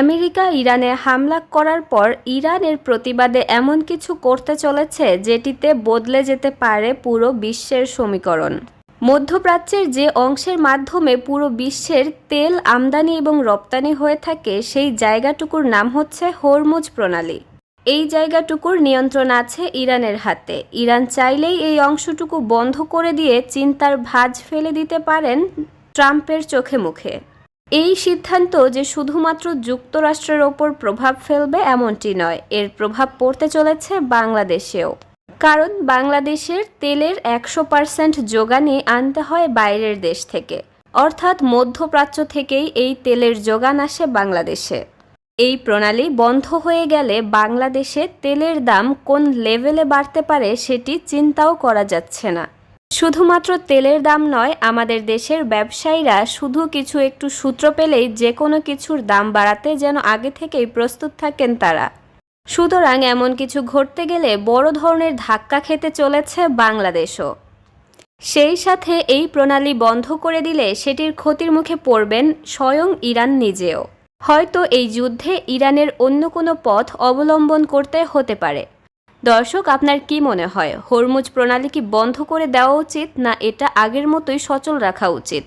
America ইরানে হামলা করার পর ইরানের প্রতিবাদে এমন কিছু করতে চলেছে যেটিতে বদলে যেতে পারে পুরো বিশ্বের সমীকরণ। মধ্যপ্রাচ্যের যে অংশের মাধ্যমে পুরো বিশ্বের তেল আমদানি এবং রপ্তানি হয়ে থাকে সেই জায়গাটুকুর নাম হচ্ছে হরমুজ প্রণালী। এই জায়গাটুকুর নিয়ন্ত্রণ আছে ইরানের হাতে। ইরান চাইলেই এই অংশটুকু বন্ধ করে দিয়ে চিন্তার ভাঁজ ফেলে দিতে পারেন ট্রাম্পের চোখে মুখে। এই সিদ্ধান্ত যে শুধুমাত্র যুক্তরাষ্ট্রের ওপর প্রভাব ফেলবে এমনটি নয়, এর প্রভাব পড়তে চলেছে বাংলাদেশেও। কারণ বাংলাদেশের তেলের একশো পার্সেন্ট যোগানই আনতে হয় বাইরের দেশ থেকে, অর্থাৎ মধ্যপ্রাচ্য থেকেই এই তেলের যোগান আসে বাংলাদেশে। এই প্রণালী বন্ধ হয়ে গেলে বাংলাদেশে তেলের দাম কোন লেভেলে বাড়তে পারে সেটি চিন্তাও করা যাচ্ছে না। শুধুমাত্র তেলের দাম নয়, আমাদের দেশের ব্যবসায়ীরা শুধু কিছু একটু সূত্র পেলেই যে কোনো কিছুর দাম বাড়াতে যেন আগে থেকেই প্রস্তুত থাকেন তারা। সুতরাং এমন কিছু ঘটতে গেলে বড় ধরনের ধাক্কা খেতে চলেছে বাংলাদেশও। সেই সাথে এই প্রণালী বন্ধ করে দিলে সেটির ক্ষতির মুখে পড়বেন স্বয়ং ইরান নিজেও। হয়তো এই যুদ্ধে ইরানের অন্য কোনো পথ অবলম্বন করতে হতে পারে। দর্শক, আপনার কি মনে হয়? হরমুজ প্রণালী কি বন্ধ করে দেওয়া উচিত, না এটা আগের মতোই সচল রাখা উচিত?